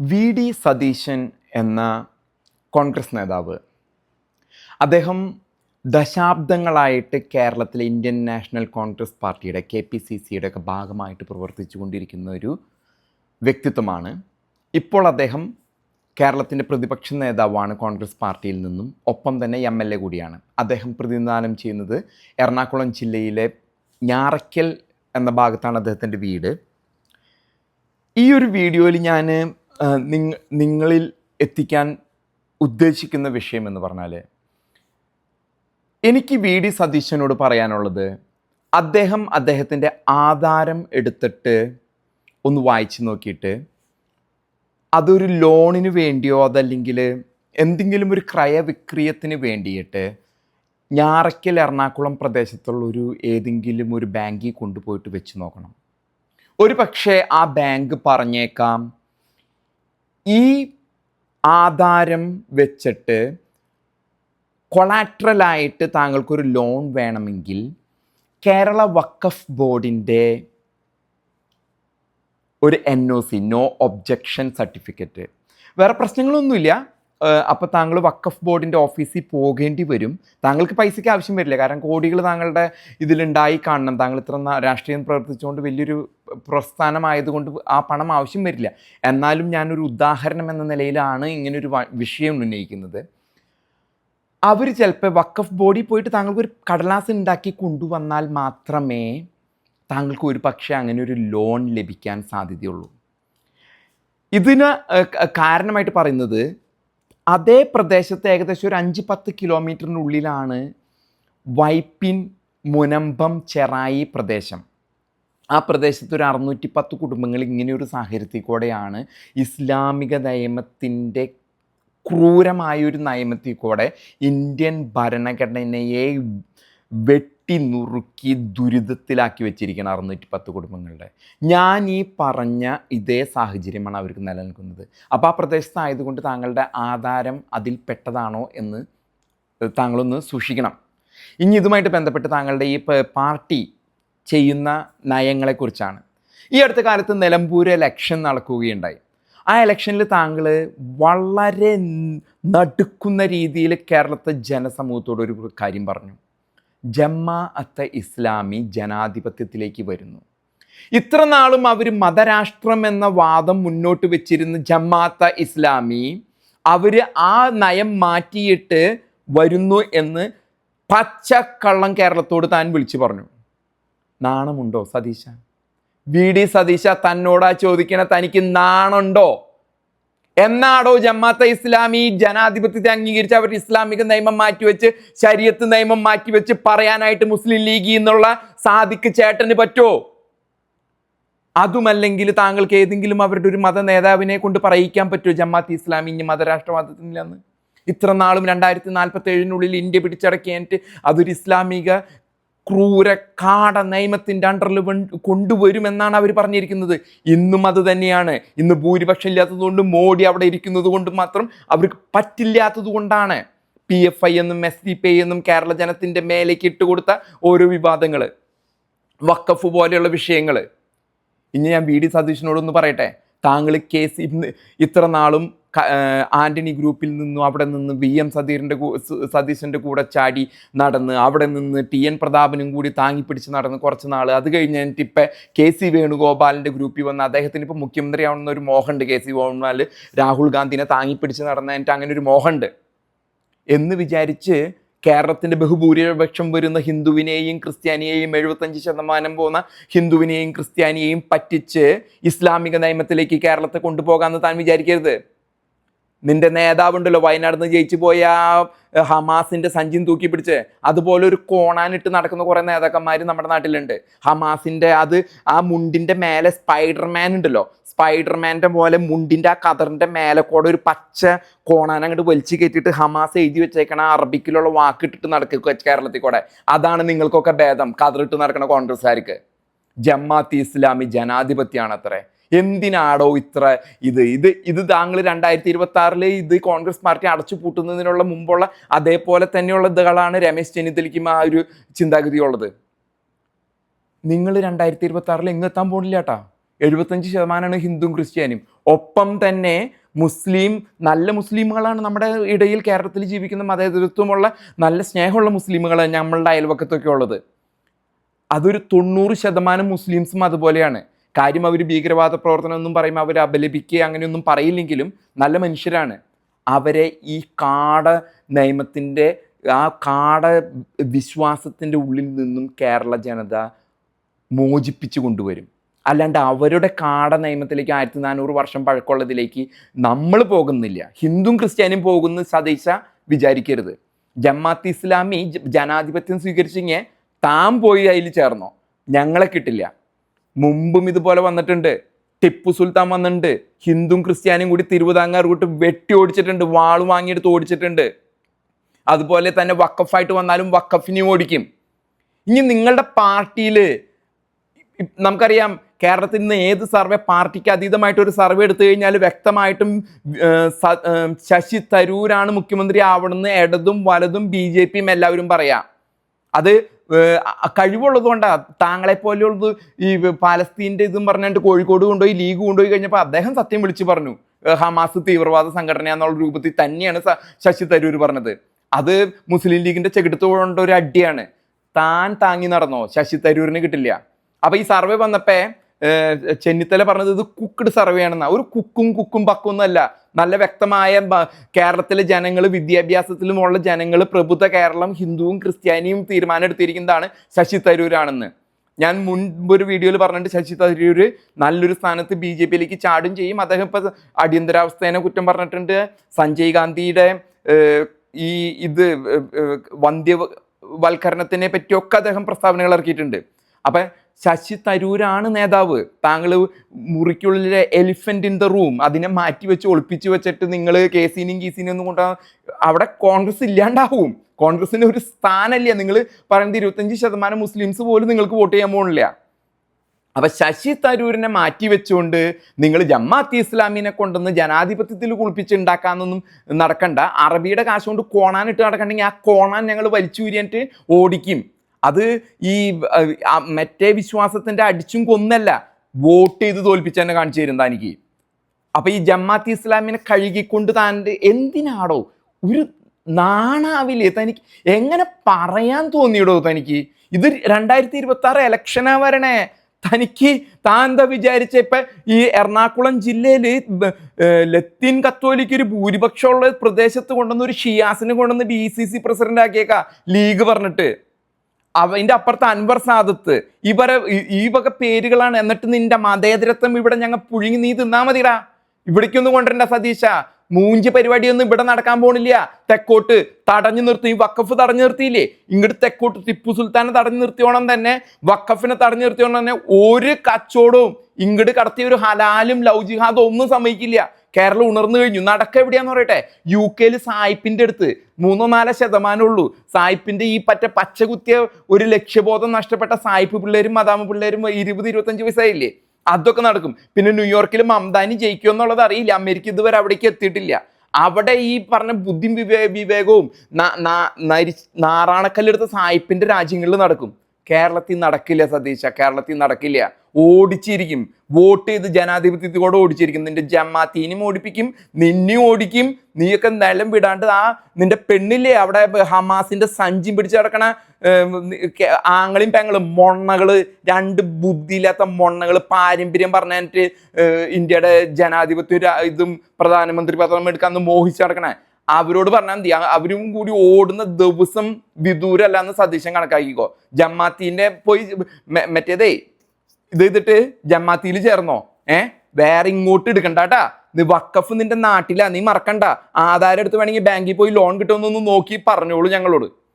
V D Satheesan എന്ന കോൺഗ്രസ് നേതാവ്. അദ്ദേഹം ദശാബ്ദങ്ങളായിട്ട് കേരളത്തിലെ ഇന്ത്യൻ നാഷണൽ കോൺഗ്രസ് പാർട്ടിയുടെ കെ പി സി സിയുടെ ഒക്കെ ഭാഗമായിട്ട് പ്രവർത്തിച്ചു കൊണ്ടിരിക്കുന്ന ഒരു വ്യക്തിത്വമാണ്. ഇപ്പോൾ അദ്ദേഹം കേരളത്തിന്റെ പ്രതിപക്ഷ നേതാവാണ് കോൺഗ്രസ് പാർട്ടിയിൽ നിന്നും. ഒപ്പം തന്നെ എം എൽ എ കൂടിയാണ്. അദ്ദേഹം പ്രതിനിധാനം ചെയ്യുന്നത് എറണാകുളം ജില്ലയിലെ ഞാറയ്ക്കൽ എന്ന ഭാഗത്താണ് അദ്ദേഹത്തിന്റെ വീട്. ഈ ഒരു വീഡിയോയിൽ ഞാൻ നിങ്ങളിൽ എത്തിക്കാൻ ഉദ്ദേശിക്കുന്ന വിഷയം എന്ന് പറഞ്ഞാൽ എനിക്ക് വി ഡി സതീശനോട് പറയാനുള്ളത് അദ്ദേഹം അദ്ദേഹത്തിന്റെ ആധാരം എടുത്തിട്ട് ഒന്ന് വായിച്ചു നോക്കിയിട്ട് അതൊരു ലോണിന് വേണ്ടിയോ അതല്ലെങ്കിൽ എന്തെങ്കിലും ഒരു ക്രയവിക്രയത്തിന് വേണ്ടിയിട്ട് ഞാറയ്ക്കൽ എറണാകുളം പ്രദേശത്തുള്ള ഒരു ഏതെങ്കിലും ഒരു ബാങ്കിൽ കൊണ്ടുപോയിട്ട് വെച്ച് നോക്കണം. ഒരു പക്ഷേ ആ ബാങ്ക് പറഞ്ഞേക്കാം ഈ ആധാരം വെച്ചിട്ട് കൊളാട്രലായിട്ട് താങ്കൾക്കൊരു ലോൺ വേണമെങ്കിൽ കേരള വക്കഫ് ബോർഡിന്റെ ഒരു N O C no objection certificate വേറെ പ്രശ്നങ്ങളൊന്നുമില്ല. അപ്പോൾ താങ്കൾ വക്കഫ് ബോർഡിന്റെ ഓഫീസിൽ പോകേണ്ടി വരും. താങ്കൾക്ക് പൈസയ്ക്ക് ആവശ്യം വരില്ല. കാരണം കോടികൾ താങ്കളുടെ ഇതിലുണ്ടായി കാണണം. താങ്കൾ ഇത്ര രാഷ്ട്രീയം പ്രവർത്തിച്ചുകൊണ്ട് വലിയൊരു പ്രസ്ഥാനമായതുകൊണ്ട് ആ പണം ആവശ്യം വരില്ല. എന്നാലും ഞാനൊരു ഉദാഹരണം എന്ന നിലയിലാണ് ഇങ്ങനൊരു വിഷയം ഉന്നയിക്കുന്നത്. അവർ ചിലപ്പോൾ വക്കഫ് ബോർഡിൽ പോയിട്ട് താങ്കൾക്ക് ഒരു കടലാസ് ഉണ്ടാക്കി കൊണ്ടുവന്നാൽ മാത്രമേ താങ്കൾക്ക് ഒരു പക്ഷേ അങ്ങനെ ഒരു ലോൺ ലഭിക്കാൻ സാധ്യതയുള്ളൂ. ഇതിന് കാരണമായിട്ട് പറയുന്നത് അതേ പ്രദേശത്ത് ഏകദേശം ഒരു അഞ്ച് പത്ത് കിലോമീറ്ററിനുള്ളിലാണ് വൈപ്പിൻ മുനമ്പം ചെറായി പ്രദേശം. ആ പ്രദേശത്ത് ഒരു അറുന്നൂറ്റി പത്ത് കുടുംബങ്ങൾ ഇങ്ങനെയൊരു സാഹചര്യത്തിൽ കൂടെയാണ് ഇസ്ലാമിക നിയമത്തിന്റെ ക്രൂരമായൊരു നിയമത്തിൽ കൂടെ ഇന്ത്യൻ ഭരണഘടനയെ വെട്ടി നുറുക്കി ദുരിതത്തിലാക്കി വെച്ചിരിക്കണം അറുന്നൂറ്റി പത്ത് കുടുംബങ്ങളുടെ. ഞാൻ ഈ പറഞ്ഞ ഇതേ സാഹചര്യമാണ് അവർക്ക് നിലനിൽക്കുന്നത്. അപ്പോൾ ആ പ്രദേശത്തായതുകൊണ്ട് താങ്കളുടെ ആധാരം അതിൽ പെട്ടതാണോ എന്ന് താങ്കളൊന്ന് സൂക്ഷിക്കണം. ഇനി ഇതുമായിട്ട് ബന്ധപ്പെട്ട് താങ്കളുടെ ഈ പാർട്ടി ചെയ്യുന്ന നയങ്ങളെക്കുറിച്ചാണ്. ഈ അടുത്ത കാലത്ത് നിലമ്പൂർ എലക്ഷൻ നടക്കുകയുണ്ടായി. ആ ഇലക്ഷനിൽ താങ്കൾ വളരെ നടുക്കുന്ന രീതിയിൽ കേരളത്തെ ജനസമൂഹത്തോട് ഒരു കാര്യം പറഞ്ഞു. ജമാ അത്ത ഇസ്ലാമി ജനാധിപത്യത്തിലേക്ക് വരുന്നു. ഇത്ര നാളും അവർ മതരാഷ്ട്രം എന്ന വാദം മുന്നോട്ട് വെച്ചിരുന്ന ജമാഅത്ത ഇസ്ലാമി അവർ ആ നയം മാറ്റിയിട്ട് വരുന്നു എന്ന് പച്ചക്കള്ളം കേരളത്തോട് താൻ വിളിച്ചു പറഞ്ഞു. നാണമുണ്ടോ സതീശ? വി. ഡി. സതീശ തന്നോടാ ചോദിക്കണ തനിക്ക് നാണുണ്ടോ? എന്നാടോ ജമാഅത്തെ ഇസ്ലാമി ജനാധിപത്യത്തെ അംഗീകരിച്ച് അവർ ഇസ്ലാമിക നിയമം മാറ്റിവെച്ച് ശരീരത്ത് നിയമം മാറ്റിവെച്ച് പറയാനായിട്ട് മുസ്ലിം ലീഗ് എന്നുള്ള സാദിക്ക് ചേട്ടന് പറ്റോ? അതുമല്ലെങ്കിൽ താങ്കൾക്ക് ഏതെങ്കിലും അവരുടെ ഒരു മത നേതാവിനെ കൊണ്ട് പറയിക്കാൻ പറ്റുമോ ജമാഅത്ത് ഇസ്ലാമി ഇനി മതരാഷ്ട്രവാദത്തിനില്ലെന്ന്? ഇത്ര നാളും രണ്ടായിരത്തി നാൽപ്പത്തി ഏഴിനുള്ളിൽ ഇന്ത്യ പിടിച്ചടക്കിയിട്ട് അതൊരു ഇസ്ലാമിക ക്രൂര കാട നിയമത്തിന്റെ അണ്ടറിൽ കൊണ്ടുവരുമെന്നാണ് അവർ പറഞ്ഞിരിക്കുന്നത്. ഇന്നും അത് തന്നെയാണ്. ഇന്ന് ഭൂരിപക്ഷം ഇല്ലാത്തതുകൊണ്ട് മോഡി അവിടെ ഇരിക്കുന്നത് കൊണ്ട് മാത്രം അവർക്ക് പറ്റില്ലാത്തത് കൊണ്ടാണ്. പി എഫ് ഐ എന്നും എസ് ഡി പി ഐ എന്നും കേരള ജനത്തിന്റെ മേലേക്ക് ഇട്ടുകൊടുത്ത ഓരോ വിവാദങ്ങൾ വക്കഫ് പോലെയുള്ള വിഷയങ്ങൾ ഇനി ഞാൻ വി ഡി സതീഷിനോടൊന്ന് പറയട്ടെ. താങ്കൾ കേസ് ഇന്ന് ഇത്ര നാളും ആന്റണി ഗ്രൂപ്പിൽ നിന്നും അവിടെ നിന്ന് വി എം സതീറിന്റെ സതീശന്റെ കൂടെ ചാടി നടന്ന് അവിടെ നിന്ന് ടി എൻ പ്രതാപനും കൂടി താങ്ങിപ്പിടിച്ച് നടന്ന് കുറച്ച് നാൾ അത് കഴിഞ്ഞിട്ട് ഇപ്പം കെ സി വേണുഗോപാലിന്റെ ഗ്രൂപ്പിൽ വന്ന് അദ്ദേഹത്തിന് ഇപ്പോൾ മുഖ്യമന്ത്രിയാവുന്ന ഒരു മോഹമുണ്ട്. കെ സി വേണുഗോപാൽ രാഹുൽ ഗാന്ധിനെ താങ്ങിപ്പിടിച്ച് നടന്നതിന്റെ അങ്ങനെ ഒരു മോഹമുണ്ട്. എന്ന് വിചാരിച്ച് കേരളത്തിന്റെ ബഹുഭൂരിപക്ഷം വരുന്ന ഹിന്ദുവിനെയും ക്രിസ്ത്യാനിയെയും എഴുപത്തഞ്ച് ശതമാനം പോകുന്ന ഹിന്ദുവിനെയും ക്രിസ്ത്യാനിയെയും പറ്റിച്ച് ഇസ്ലാമിക നിയമത്തിലേക്ക് കേരളത്തെ കൊണ്ടുപോകാമെന്ന് താൻ വിചാരിക്കരുത്. നിന്റെ നേതാവുണ്ടല്ലോ വയനാട് നിന്ന് ജയിച്ചു പോയ ഹമാസിന്റെ സഞ്ചിൻ തൂക്കി പിടിച്ച്. അതുപോലെ ഒരു കോണാനിട്ട് നടക്കുന്ന കുറെ നേതാക്കന്മാർ നമ്മുടെ നാട്ടിലുണ്ട്. ഹമാസിന്റെ അത് ആ മുണ്ടിന്റെ മേലെ സ്പൈഡർമാൻ ഉണ്ടല്ലോ. സ്പൈഡർമാന്റെ പോലെ മുണ്ടിന്റെ ആ കതറിന്റെ മേലെ കൂടെ ഒരു പച്ച കോണാൻ അങ്ങോട്ട് വലിച്ചു കയറ്റിയിട്ട് ഹമാസ് എഴുതി വെച്ചേക്കണ അറബിക്കിലുള്ള വാക്കിട്ടിട്ട് നടക്കുക കേരളത്തിൽ കൂടെ. അതാണ് നിങ്ങൾക്കൊക്കെ ഭേദം. കതറിട്ട് നടക്കണ കോൺഗ്രസ്സുകാർക്ക്. ജമാഅത്ത് ഇസ്ലാമി ജനാധിപത്യമാണ് അത്രേ. എന്തിനാടോ ഇത്ര ഇത്? ഇത് ഇത് താങ്കൾ രണ്ടായിരത്തി ഇരുപത്തി ആറിൽ ഇത് കോൺഗ്രസ് പാർട്ടി അടച്ചു പൂട്ടുന്നതിനുള്ള മുമ്പുള്ള അതേപോലെ തന്നെയുള്ള ഇതുകളാണ് രമേശ് ചെന്നിത്തലയ്ക്കും ആ ഒരു ചിന്താഗതിയുള്ളത്. നിങ്ങൾ രണ്ടായിരത്തി ഇരുപത്തി ആറിൽ എങ്ങെത്താൻ പോണില്ല കേട്ടാ എഴുപത്തഞ്ച് ശതമാനമാണ് ഹിന്ദുവും ക്രിസ്ത്യാനിയും. ഒപ്പം തന്നെ മുസ്ലിം നല്ല മുസ്ലിമുകളാണ് നമ്മുടെ ഇടയിൽ കേരളത്തിൽ ജീവിക്കുന്ന മതേതരത്വമുള്ള നല്ല സ്നേഹമുള്ള മുസ്ലിമുകൾ നമ്മളുടെ അയൽവക്കത്തൊക്കെ ഉള്ളത്. അതൊരു തൊണ്ണൂറ് ശതമാനം മുസ്ലിംസും അതുപോലെയാണ്. കാര്യം അവർ ഭീകരവാദ പ്രവർത്തനം ഒന്നും പറയുമ്പോൾ അവർ അപലപിക്കുക അങ്ങനെയൊന്നും പറയില്ലെങ്കിലും നല്ല മനുഷ്യരാണ്. അവരെ ഈ കാട നിയമത്തിന്റെ ആ കാട വിശ്വാസത്തിന്റെ ഉള്ളിൽ നിന്നും കേരള ജനത മോചിപ്പിച്ചു കൊണ്ടുവരും. അല്ലാണ്ട് അവരുടെ കാട നിയമത്തിലേക്ക് ആയിരത്തി നാനൂറ് വർഷം പഴക്കമുള്ളതിലേക്ക് നമ്മൾ പോകുന്നില്ല. ഹിന്ദുവും ക്രിസ്ത്യാനിയും പോകുന്ന സദേശ വിചാരിക്കരുത്. ജമാഅത്ത് ഇസ്ലാമി ജനാധിപത്യം സ്വീകരിച്ചിങ്ങനെ താൻ പോയി അതിൽ ചേർന്നോ. ഞങ്ങളെ കിട്ടില്ല. മുമ്പും ഇതുപോലെ വന്നിട്ടുണ്ട്. ടിപ്പു സുൽത്താൻ വന്നിട്ടുണ്ട്. ഹിന്ദുവും ക്രിസ്ത്യാനിയും കൂടി തിരുവിതാംകാർ കൂട്ട് വെട്ടി ഓടിച്ചിട്ടുണ്ട്. വാൾ വാങ്ങിയെടുത്ത് ഓടിച്ചിട്ടുണ്ട്. അതുപോലെ തന്നെ വക്കഫായിട്ട് വന്നാലും വക്കഫിനെയും ഓടിക്കും. ഇനി നിങ്ങളുടെ പാർട്ടിയിൽ നമുക്കറിയാം കേരളത്തിൽ നിന്ന് ഏത് സർവേ പാർട്ടിക്ക് അതീതമായിട്ട് ഒരു സർവേ എടുത്തു കഴിഞ്ഞാൽ വ്യക്തമായിട്ടും ശശി തരൂരാണ് മുഖ്യമന്ത്രി ആവണമെന്ന് ഇടതും വലതും ബി ജെ പിയും എല്ലാവരും പറയാം. അത് കഴിവുള്ളത് കൊണ്ടാണ് താങ്കളെ പോലെയുള്ളത് ഈ പാലസ്തീന്റെ ഇതും പറഞ്ഞിട്ട് കോഴിക്കോട് കൊണ്ടുപോയി ലീഗ് കൊണ്ടുപോയി കഴിഞ്ഞപ്പോൾ അദ്ദേഹം സത്യം വിളിച്ചു പറഞ്ഞു. ഹമാസ് തീവ്രവാദ സംഘടന എന്നുള്ള രൂപത്തിൽ തന്നെയാണ് ശശി തരൂർ പറഞ്ഞത്. അത് മുസ്ലിം ലീഗിന്റെ ചെകിടത്ത് കൊണ്ട ഒരു അടിയാണ്. താൻ താങ്ങി നടന്നോ? ശശി തരൂരിന് കിട്ടില്ല. അപ്പൊ ഈ സർവേ വന്നപ്പോ ഏർ, ചെന്നിത്തല പറഞ്ഞത് ഇത് കുക്ക്ഡ് സർവേ ആണെന്ന. ഒരു കുക്കും കുക്കും പക്കും അല്ല. നല്ല വ്യക്തമായ കേരളത്തിലെ ജനങ്ങൾ വിദ്യാഭ്യാസത്തിലുമുള്ള ജനങ്ങൾ പ്രബുദ്ധ കേരളം ഹിന്ദുവും ക്രിസ്ത്യാനിയും തീരുമാനം എടുത്തിരിക്കുന്നതാണ് ശശി തരൂരാണെന്ന്. ഞാൻ മുൻപ് ഒരു വീഡിയോയിൽ പറഞ്ഞിട്ട് ശശി തരൂർ നല്ലൊരു സ്ഥാനത്ത് ബി ജെ പിയിലേക്ക് ചാടും ചെയ്യും. അദ്ദേഹം ഇപ്പൊ അടിയന്തരാവസ്ഥേനെ കുറ്റം പറഞ്ഞിട്ടുണ്ട്. സഞ്ജയ് ഗാന്ധിയുടെ ഈ ഇത് വന്ധ്യവൽക്കരണത്തിനെ പറ്റിയൊക്കെ അദ്ദേഹം പ്രസ്താവനകൾ ഇറക്കിയിട്ടുണ്ട്. അപ്പൊ ശശി തരൂരാണ് നേതാവ്. താങ്കൾ മുറിക്കുള്ളിലെ എലിഫന്റ് ഇൻ ദ റൂം അതിനെ മാറ്റി വെച്ച് ഒളിപ്പിച്ച് വെച്ചിട്ട് നിങ്ങൾ കെ സിനെയും കീസിനെയും ഒന്നും കൊണ്ടാ അവിടെ കോൺഗ്രസ് ഇല്ലാണ്ടാവും. കോൺഗ്രസിന് ഒരു സ്ഥാനമില്ല. നിങ്ങൾ പറയുന്നത് ഇരുപത്തഞ്ച് ശതമാനം മുസ്ലിംസ് പോലും നിങ്ങൾക്ക് വോട്ട് ചെയ്യാൻ പോകുന്നില്ല അപ്പൊ ശശി തരൂരിനെ മാറ്റി വെച്ചുകൊണ്ട് നിങ്ങൾ ജമാഅത്ത് ഇസ്ലാമിനെ കൊണ്ടുവന്ന് ജനാധിപത്യത്തിൽ കുളിപ്പിച്ചുണ്ടാക്കാന്നൊന്നും നടക്കണ്ട. അറബിയുടെ കാശ് കൊണ്ട് കോണാൻ ഇട്ട് നടക്കണ്ടെങ്കിൽ ആ കോണാൻ ഞങ്ങൾ വലിച്ചു ഓടിക്കും. അത് ഈ മറ്റേ വിശ്വാസത്തിന്റെ അടിച്ചും കൊന്നല്ല വോട്ട് ചെയ്ത് തോൽപ്പിച്ച് തന്നെ കാണിച്ചു തരും തനിക്ക്. അപ്പൊ ഈ ജമാഅത്ത് ഇസ്ലാമിനെ കഴുകിക്കൊണ്ട് താന്റെ എന്തിനാടോ? ഒരു നാണാവില്ലേ തനിക്ക്? എങ്ങനെ പറയാൻ തോന്നിയിടോ തനിക്ക്? ഇത് രണ്ടായിരത്തി ഇരുപത്തി ആറ് ഇലക്ഷനാ വരണേ. തനിക്ക് താൻ എന്താ വിചാരിച്ച ഇപ്പൊ ഈ എറണാകുളം ജില്ലയിൽ ലത്തീൻ കത്തോലിക്ക് ഒരു ഭൂരിപക്ഷമുള്ള പ്രദേശത്ത് കൊണ്ടുവന്ന് ഒരു ഷിയാസിനെ കൊണ്ടുവന്ന് ഡി സി സി പ്രസിഡന്റ് ആക്കിയേക്കാ ലീഗ് പറഞ്ഞിട്ട്. അവന്റെ അപ്പുറത്ത് അൻവർ സാദത്ത്. ഇവരെ ഈ- വക പേരുകളാണ്. എന്നിട്ട് നിന്റെ മതേതരത്വം ഇവിടെ ഞങ്ങൾ പുഴുങ്ങി നീ തിന്നാ മതിടാ. ഇവിടേക്കൊന്നും കൊണ്ടുവരണ്ട സതീശ. മൂഞ്ചി പരിപാടിയൊന്നും ഇവിടെ നടക്കാൻ പോണില്ല. തെക്കോട്ട് തടഞ്ഞു നിർത്തി വക്കഫ് തടഞ്ഞു നിർത്തിയില്ലേ? ഇങ്ങോട്ട് തെക്കോട്ട് ടിപ്പു സുൽത്താനെ തടഞ്ഞു നിർത്തിയോണം തന്നെ. വക്കഫിനെ തടഞ്ഞു നിർത്തിയോണം തന്നെ. ഒരു കച്ചവടവും ഇങ്ങോട്ട് കടത്തിയ ഒരു ഹലാലും ലവ് ജിഹാദും ഒന്നും സമ്മതിക്കില്ല. കേരളം ഉണർന്നു കഴിഞ്ഞു. നടക്ക എവിടെയാന്ന് പറയട്ടെ? യു കെയിൽ സായിപ്പിന്റെ അടുത്ത്. മൂന്നോ നാലോ ശതമാനം ഉള്ളൂ. സായിപ്പിന്റെ ഈ പറ്റ പച്ച കുത്തിയ ഒരു ലക്ഷ്യബോധം നഷ്ടപ്പെട്ട സായിപ്പ് പിള്ളേരും മദാമ പിള്ളേരും ഇരുപത് ഇരുപത്തഞ്ച് വയസ്സായില്ലേ? അതൊക്കെ നടക്കും. പിന്നെ ന്യൂയോർക്കിൽ മംദാനി ജയിക്കുമോ എന്നുള്ളത് അറിയില്ല. അമേരിക്ക ഇതുവരെ അവിടേക്ക് എത്തിയിട്ടില്ല. അവിടെ ഈ പറഞ്ഞ ബുദ്ധി വിവേ വിവേകവും നാറാണക്കല്ലെടുത്ത സായിപ്പിന്റെ രാജ്യങ്ങളിൽ നടക്കും. കേരളത്തിൽ നടക്കില്ല സതീശ കേരളത്തിൽ നടക്കില്ല. ഓടിച്ചിരിക്കും. വോട്ട് ചെയ്ത് ജനാധിപത്യത്തിൽ കൂടെ ഓടിച്ചിരിക്കും. നിന്റെ ജമാത്തീനും ഓടിപ്പിക്കും നിന്നെയും ഓടിക്കും. നീയൊക്കെ നിലം വിടാണ്ട് ആ നിന്റെ പെണ്ണില്ലേ അവിടെ ഹമാസിന്റെ സഞ്ചിയും പിടിച്ച് കിടക്കണ ആങ്ങളും പെങ്ങളും മൊണ്ണകൾ രണ്ട് ബുദ്ധിയില്ലാത്ത മൊണ്ണകൾ പാരമ്പര്യം പറഞ്ഞിട്ട് ഇന്ത്യയുടെ ജനാധിപത്യ ഇതും പ്രധാനമന്ത്രി പദം എടുക്കാന്ന് മോഹിച്ചു നടക്കണേ. അവരോട് പറഞ്ഞാൽ മതി. അവരും കൂടി ഓടുന്ന ദിവസം വിദൂരല്ല എന്ന് സതീശൻ കണക്കാക്കിക്കോ. ജമാത്തിന്റെ പോയി മറ്റേതേ ഇത് ചെയ്തിട്ട് ജമാത്തിയിൽ ചേർന്നോ? ഏ? വേറെ ഇങ്ങോട്ട് എടുക്കണ്ടാട്ടാ നീ വക്കഫ് നിന്റെ നാട്ടിലാ. നീ മറക്കണ്ട. ആധാരം എടുത്ത് വേണമെങ്കിൽ ബാങ്കിൽ പോയി ലോൺ കിട്ടുമെന്നൊന്ന് നോക്കി പറഞ്ഞോളൂ ഞങ്ങളോട്.